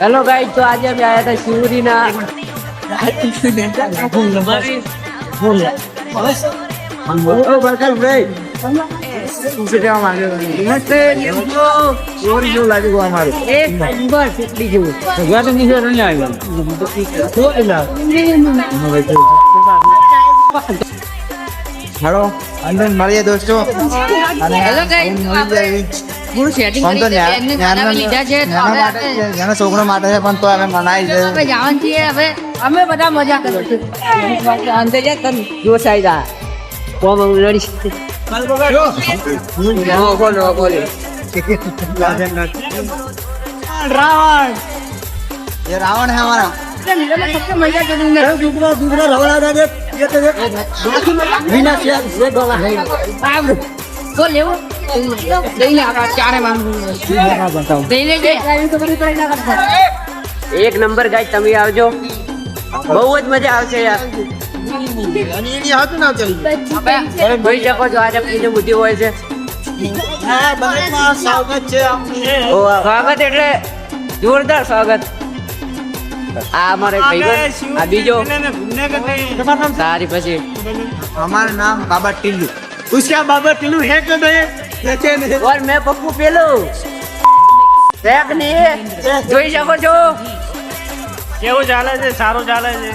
Hello guide તો આજે અમે આવ્યા હતા શિવરીના હેલો અંદર મળીએ દોસ્તો હેલો પૂરું setting ફોન તો કરી ન્યા- દીધું. એમને ન્યાનો બનાવી લીધા છે તો ન્યાનો હવે માટે છે, ન્યાનો છોકરો માટે છે પણ તો અમે મનાઈ છે આપણે જવાનું છીએ હવે અમે બધા મજા કરીશું અંદર જાય તને જોશ આવી જા કોમ લડી બોલો બોલો રાવણ ये रावण है हमारा મજા એક નંબર ગાઈડ તમે આવજો. બહુ જ મજા આવશે યાર. હોય છે. સ્વાગત એટલે જોરદાર સ્વાગત. આ અમારે બીજો. તારી પછી. અમારું નામ બાબા ટીલ્લુ. उसका बाबा टिल्लू है कि नहीं ઓર મેં પપ્પુ પેલું શેખ ને જોઈ શકો છો કેવું ચાલે છે સારું ચાલે છે